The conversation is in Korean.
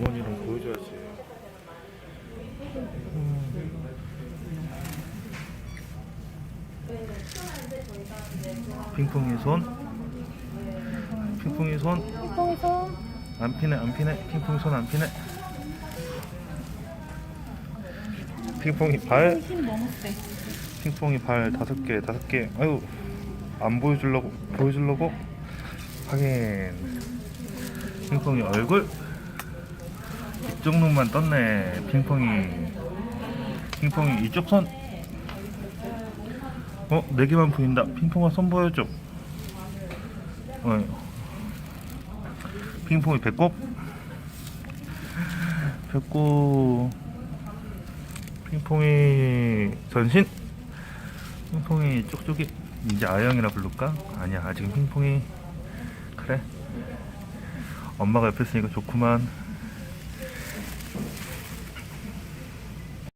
어머니랑 보여줘야지. 핑퐁이 손. 핑퐁이 손. 핑퐁이 손. 안 피네 안 피네. 핑퐁이 손 안 피네. 핑퐁이 발. 힘 너무 세. 핑퐁이 발 다섯 개 다섯 개. 아유 안 보여주려고 보여주려고 확인. 핑퐁이 얼굴. 이쪽 눈만 떴네. 핑퐁이. 핑퐁이 이쪽 손. 어, 네 개만 보인다. 핑퐁아 손 보여줘. 어. 핑퐁이 배꼽. 배꼽. 핑퐁이 전신. 핑퐁이 쪽쪽이. 이제 아영이라 부를까? 아니야, 아직은 핑퐁이. 그래. 엄마가 옆에 있으니까 좋구만.